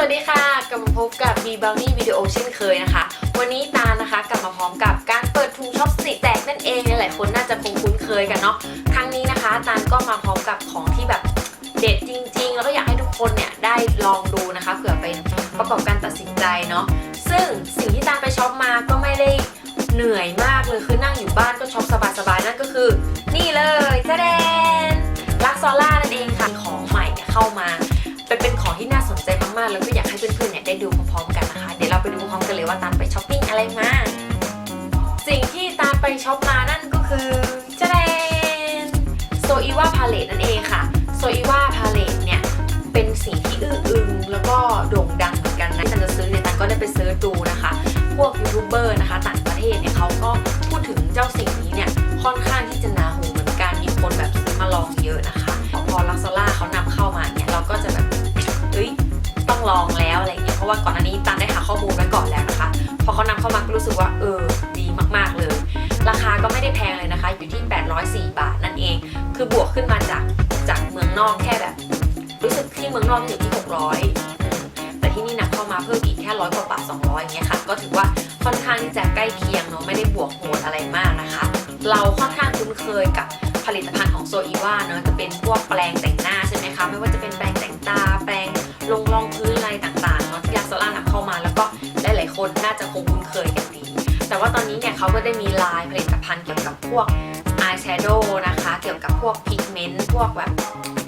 สวัสดีค่ะ กลับมาพบกับ B Brownie Video เช่นเคยนะคะ วันนี้ตานะคะกลับมาพร้อมกับการเปิดถุงช็อปสีแตกนั่นเองหลายๆคนน่าจะคงคุ้นเคยกันเนาะครั้งนี้นะคะ ตาก็มาพร้อมกับของที่แบบเด็ดจริง ๆ แล้วก็อยากให้ทุกคนเนี่ยได้ลองดูนะคะเผื่อเป็นประกอบการตัดสินใจเนาะซึ่งสิ่งที่ตาไปช็อปมาก็ไม่ได้เหนื่อยมากเลยคือนั่งอยู่บ้านก็ช็อปสบายๆนั่นก็คือ นี่เลยจ้าแดนลักซอล่านั่นเองค่ะของใหม่เนี่ยเข้ามา มากๆ แล้วก็อยากให้เพื่อนๆเนี่ยได้ดูพร้อมๆกันนะคะ เดี๋ยวเราไปดูพร้อมกันเลยว่าตามไปช้อปปิ้งอะไรมา สิ่งที่ตามไปช็อปมานั่นก็คือจะแดนโซอีวาพาเลตนั่นเองค่ะโซอีวาพาเลตเนี่ยเป็นสิ่งที่อื้ออึงแล้วก็โด่งดังเหมือนกันนะตันจะซื้อเนี่ยตันก็ได้ไปเซิร์ชดูนะคะ พวกยูทูบเบอร์นะคะต่างประเทศเนี่ยเขาก็พูดถึงเจ้าสิ่งนี้เนี่ยค่อนข้างที่จะหนาหูเหมือนกันมีคนแบบซื้อมาลองเยอะนะคะ ลองแล้วอะไรเงี้ยเพราะว่าก่อนอันนี้ตันได้หาข้อมูลไว้ก่อนแล้วนะคะพอเขานำเข้ามาก็รู้สึกว่าเออดีมากๆเลย ราคาก็ไม่ได้แพงเลยนะคะ อยู่ที่ 804 บาทนั่นเอง คือบวกขึ้นมาจากจากเมืองนอกแค่แบบ รู้สึกที่เมืองนอกอยู่ที่ 600อืมแต่ที่นี่นำเข้ามาเพิ่มอีกแค่ร้อยกว่าบาท 200อย่างเงี้ยค่ะ ก็ถือว่าค่อนข้างที่จะใกล้เคียงเนาะไม่ได้บวกโหดอะไรมากนะคะ เราค่อนข้างคุ้นเคยกับผลิตภัณฑ์ของโซอีว่าเนาะจะเป็นพวกแปรงแต่งหน้าใช่ไหมคะ ไม่ว่าจะเป็นแปรงแต่งตาแปรง ลงรองพื้นอะไรต่างๆเนาะที่ลักซล่านำเข้ามาแล้วก็หลายๆคนน่าจะคงคุ้นเคยกันดี แต่ว่าตอนนี้เนี่ยเขาก็ได้มีลายผลิตภัณฑ์เกี่ยวกับพวกอายแชโดว์นะคะ เกี่ยวกับพวกพิกเมนต์พวกแบบ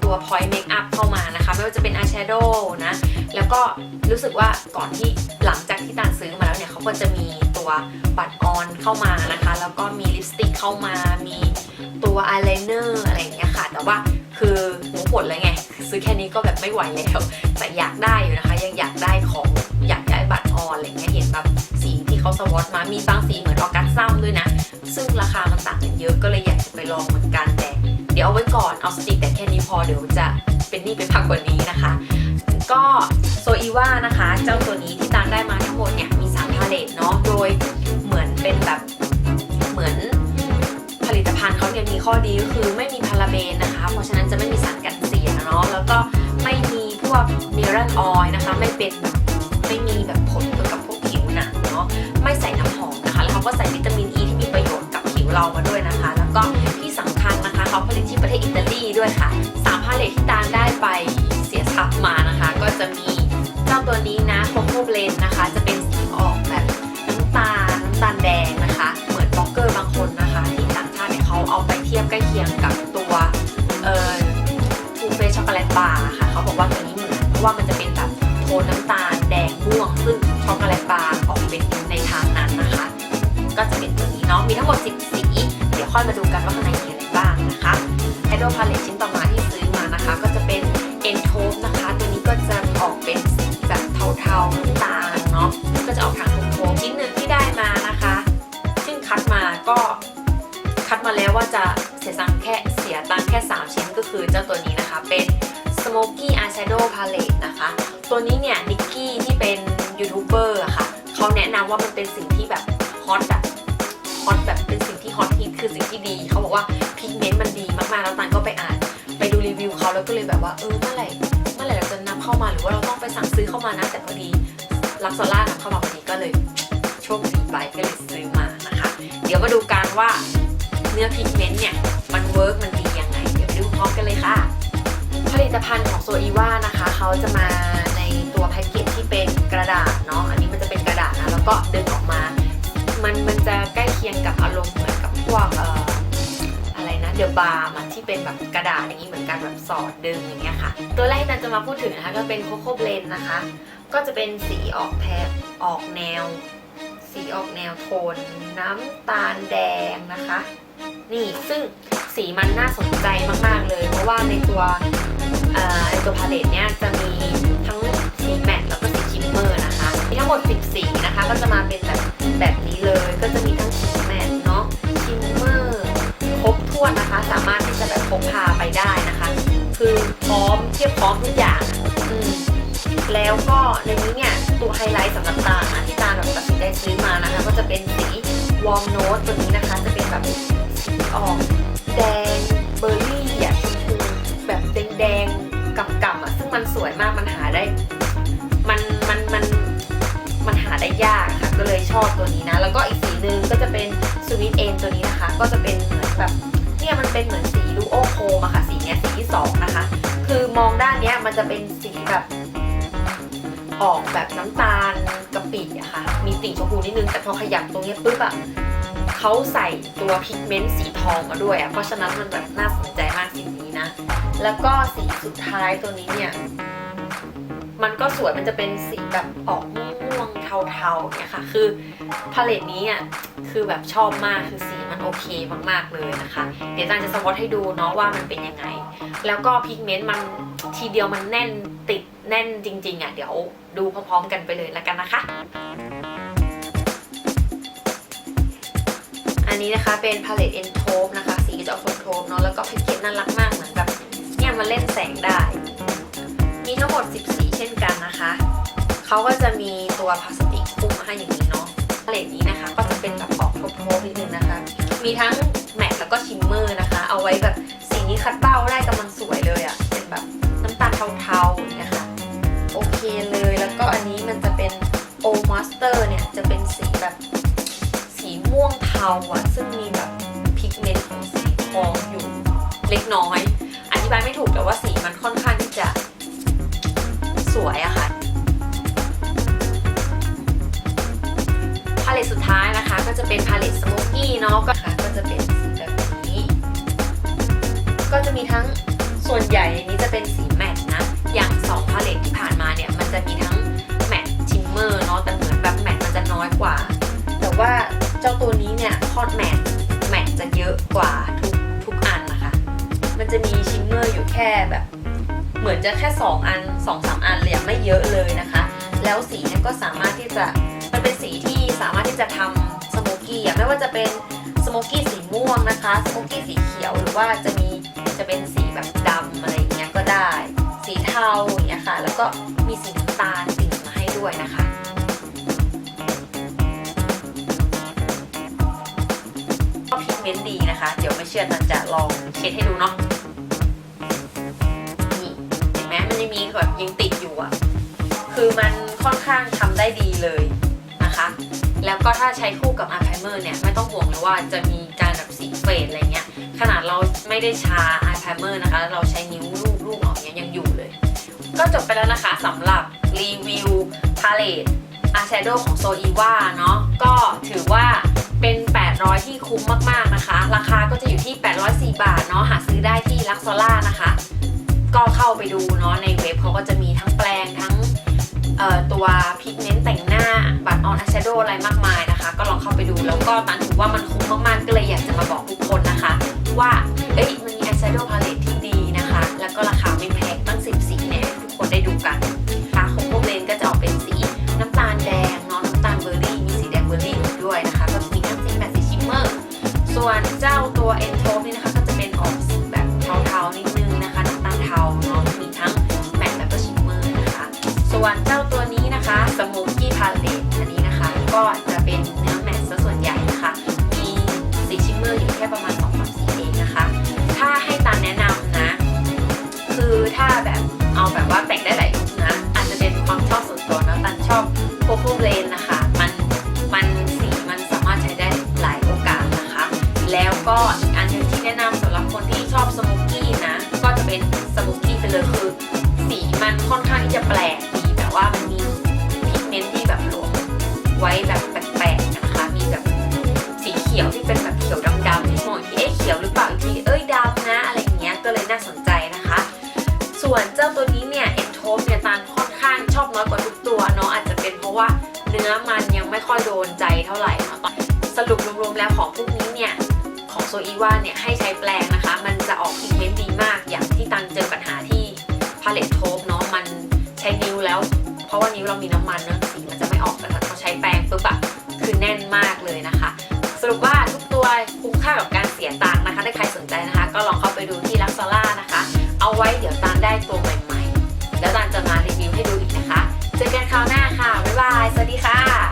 ตัวพอยต์เมคอัพเข้ามานะคะ ไม่ว่าจะเป็นอายแชโดว์นะ แล้วก็รู้สึกว่าก่อนที่หลังจากที่ตานซื้อมาแล้วเนี่ยเขาก็จะมีตัวบัตรออนเข้ามานะคะ แล้วก็มีลิปสติกเข้ามา มีตัวอายไลเนอร์อะไรอย่างเงี้ยค่ะ แต่ว่า คือหมูหมดเลยไง ซื้อแค่นี้ก็แบบไม่ไหวแล้ว แต่อยากได้อยู่นะคะ ยังอยากได้ของอยากได้บัตรออนอะไรเงี้ยเห็นแบบสีที่เขาสวอตมามีบางสีเหมือนออกัสซัมด้วยนะ ซึ่งราคามันต่างกันเยอะก็เลยอยากจะไปลองเหมือนกันแต่ เดี๋ยวเอาไว้ก่อนเอาสติกแต่แค่นี้พอเดี๋ยวจะเป็นนี่เป็นพักกว่านี้นะคะ ก็โซอีว่านะคะ เจ้าตัวนี้ที่ตามได้มาทั้งหมดเนี่ยมี3พาเลตเนาะโดยเหมือนเป็นแบบ ภัณฑ์เขาเนี่ยมีข้อดีก็คือไม่มีพาราเบนนะคะ เพราะฉะนั้นจะไม่มีสารกันเสียเนาะแล้วก็ไม่มีพวกเนรันออยนะคะ ไม่เป็นไม่มีแบบผลเกี่ยวกับพวกผิวหนังเนาะไม่ใส่น้ำหอมนะคะแล้วเขาก็ใส่วิตามินอ e ีที่มีประโยชน์กับผิวเรามาด้วยนะคะ แล้วก็ที่สำคัญนะคะเขาผลิตที่ประเทศอิตาลีด้วยค่ะสามพาเลทที่ตามได้ไป ก็จะเป็นตัวนี้เนาะมีทั้งหมด 10 สี เดี๋ยวค่อยมาดูกันว่าข้างในมีอะไรบ้างนะคะไฮโดรพาเลตชิ้นต่อมาที่ซื้อมานะคะ ก็จะเป็น e n t o p e นะคะ ตัวนี้ก็จะออกเป็นแบบเทาๆน้ำตาลเนาะก็จะออกทางโทนๆชิ้นหนึ่งที่ได้มานะคะ ซึ่งคัดมาก็คัดมาแล้วว่าจะเสียตังแค่เสียตังแค่ 3 ชิ้นก็คือเจ้าตัวนี้นะคะเป็น Smoky Eyeshadow Palette นะคะ ตัวนี้เนี่ยนิกกี้ที่เป็นยูทูบเบอร์ค่ะ เขาแนะนำว่ามันเป็นสิ่งที่แบบฮอตแบบ ฮอตแบบเป็นสิ่งที่ฮอตฮิตคือสิ่งที่ดีเขาบอกว่าพิกเมนต์มันดีมากๆแล้วตันก็ไปอ่าน ไปดูรีวิวเขาแล้วก็เลยแบบว่าเออเมื่อไหร่เมื่อไหร่เราจะนำเข้ามาหรือว่าเราต้องไปสั่งซื้อเข้ามานะแต่พอดีลักซอล่านำเข้ามาพอดีก็เลยโชคดีไปก็เลยซื้อมานะคะ เดี๋ยวมาดูกันว่าเนื้อพิกเมนต์เนี่ยมันเวิร์กมันดียังไง เดี๋ยวไปดูพร้อมกันเลยค่ะ ผลิตภัณฑ์ของโซอีว่านะคะเขาจะมา บาร์มันที่เป็นแบบกระดาษอย่างนี้เหมือนกันแบบสอดดึงอย่างเงี้ยค่ะ ตัวแรกที่นันจะมาพูดถึงนะคะก็เป็นโคโค่เบลนนะคะ ก็จะเป็นสีออกแทบออกแนว สีออกแนวโทน น้ำตาลแดงนะคะ นี่ซึ่งสีมันน่าสนใจมากๆเลย เพราะว่าในตัวในตัวพาเลตเนี้ยจะมีทั้งสีแมตต์แล้วก็สีคิมเมอร์นะคะ มีทั้งหมด10สีนะคะ ก็จะมาเป็นแบบแบบนี้เลยก็จะมีทั้งสี ทียบพร้อมทุกอย่างอืมแล้วก็ในนี้เนี่ยตัวไฮไลท์สำหรับตานะที่ตาแบบตัดสินใจซื้อมานะคะ ก็จะเป็นสีวอร์มโนสตัวนี้นะคะ จะเป็นแบบสีออกแดงเบอร์รี่อะชมพูแบบแดงๆกับๆอะซึ่งมันสวยมากมันหาได้ มันมันมันมันหาได้ยากค่ะ ก็เลยชอบตัวนี้นะ แล้วก็อีกสีหนึ่งก็จะเป็นสวิตเอนตัวนี้นะคะ ก็จะเป็นเหมือนแบบเนี่ยมันเป็นเหมือนสีดูโอโคมาค่ะ สีเนี้ยสีที่สองนะคะ คือมองด้านเนี้ยมันจะเป็นสีแบบออกแบบน้ำตาลกะปิอะค่ะ มีติ่งชมพูนิดนึง แต่พอขยับตรงเนี้ยปุ๊บอะเขาใส่ตัวพิกเมนต์สีทองมาด้วยอะเพราะฉะนั้นมันแบบน่าสนใจมากสีนี้นะ แล้วก็สีสุดท้ายตัวนี้เนี่ย มันก็สวย มันจะเป็นสีแบบออกม่วงเทาๆเนี่ยค่ะ คือพาเลตนี้อะคือแบบชอบมาก คือส มันโอเคมากๆเลยนะคะ เดี๋ยวตาจะสวอตให้ดูเนาะว่ามันเป็นยังไง แล้วก็พิกเมนต์มันทีเดียวมันแน่นติดแน่นจริงๆอะเดี๋ยวดูพร้อมๆกันไปเลยแล้วกันนะคะ อันนี้นะคะเป็นพาเลตเอ็นโทปนะคะ สีจะออกโทปเนาะแล้วก็แพ็กเกจน่ารักมากเหมือนแบบเนี่ยมันเล่นแสงได้ มีทั้งหมด 14 เช่นกันนะคะเขาก็จะมีตัวพลาสติกคลุมมาให้อย่างนี้เนาะพาเลตนี้นะคะก็จะเป็นแบบออกโทปๆนิดนึงนะคะ มีทั้งแมตต์แล้วก็ชิมเมอร์นะคะ เอาไว้แบบสีนี้คัดเบ้าได้กำลังสวยเลยอะ่ะเป็นแบบน้ำตาลเทาๆอย่างเงี้ยค่ะโอเคเลยแล้วก็อันนี้มันจะเป็นโอมาสเตอร์เนี่ยจะเป็นสีแบบสีม่วงเทาอะ่ะซึ่งมีแบบพิกเมนต์ของสีทองอยู่เล็กน้อย อธิบายไม่ถูกแต่ว่าสีมันค่อนข้าง คอนแมตต์แมตต์จะเยอะกว่าทุกทุกอันนะคะ มันจะมีชิมเมอร์อยู่แค่แบบ เหมือนจะแค่ 2 อัน2-3อันเลยไม่เยอะเลยนะคะ แล้วสีเนี่ยก็สามารถที่จะมันเป็นสีที่สามารถที่จะทำสโมกี้อะไม่ว่าจะเป็นสโมกี้สีม่วงนะคะสโมกี้สีเขียวหรือว่าจะมีจะเป็นสีแบบดำอะไรอย่างเงี้ยก็ได้ สีเทาอย่างเงี้ยค่ะ แล้วก็มีสีน้ำตาลติ่งมาให้ด้วยนะคะ เมนต์ดีนะคะ เดี๋ยวไม่เชื่อตันจะลองเช็ดให้ดูเนาะนี่เห็นไหมมันยังมีแบบยังติดอยู่อะคือมันค่อนข้างทำได้ดีเลยนะคะ แล้วก็ถ้าใช้คู่กับอาร์ไพเมอร์เนี่ย ไม่ต้องห่วงเลยว่าจะมีการแบบสีเฟดอะไรเงี้ย ขนาดเราไม่ได้ชาอาร์ไพเมอร์นะคะ เราใช้นิ้วลูบลูบออกเนี้ยยังอยู่เลย ก็จบไปแล้วนะคะสำหรับรีวิวพาเลตอาร์แชโดของโซอีวาเนาะก็ถือว่า 800 ที่คุ้มมากๆนะคะ ราคาก็จะอยู่ที่ 804 บาทเนาะหาซื้อได้ที่ลักซอล่านะคะ ก็เข้าไปดูเนาะในเว็บเขาก็จะมีทั้งแปลงทั้งตัวพิกเมนต์แต่งหน้าบัตรออนอ y แชโดว์อะไรมากมายนะคะ ก็ลองเข้าไปดูแล้วก็ตันถือว่ามันคุ้มมากๆก็เลยอยากจะมาบอกทุกคนนะคะ ว่าเอ้ย เลยคือสีมันค่อนข้างที่จะแปลกดีแบบว่ามันมีพิกเมนต์ที่แบบรวมไว้แบบแปลกๆนะคะ มีแบบสีเขียวที่เป็นแบบเขียวดำๆที่มองอีกทีเอ๊ะเขียวหรือเปล่าอีกทีเอ้ยดำนะอะไรเงี้ยก็เลยน่าสนใจนะคะ ส่วนเจ้าตัวนี้เนี่ยเอ็นโทสเนี่ยตานค่อนข้างชอบน้อยกว่าทุกตัวเนาะอาจจะเป็นเพราะว่าเนื้อมันยังไม่ค่อยโดนใจเท่าไหร่เนะสรุปรวมๆแล้วของพวกนี้เนี่ยของโซอีวาเนี่ยให้ใช้แปลงนะคะ มันจะออกพิกเมนต์ดีมากอย่างที่ตันเจอปัญหาที่ พาเลตโทปเนาะมันใช้นิ้วแล้ว เพราะว่านิ้วเรามีน้ำมันเนาะสีมันจะไม่ออกแต่ถ้าเขาใช้แปรงปุ๊บอะคือแน่นมากเลยนะคะ สรุปว่าทุกตัวคุ้มค่ากับการเสียตังค์นะคะถ้าใครสนใจนะคะ ก็ลองเข้าไปดูที่ลักซอล่านะคะ เอาไว้เดี๋ยวตานได้ตัวใหม่ๆ แล้วตานจะมารีวิวให้ดูอีกนะคะ เจอกันคราวหน้าค่ะบ๊ายบายสวัสดีค่ะ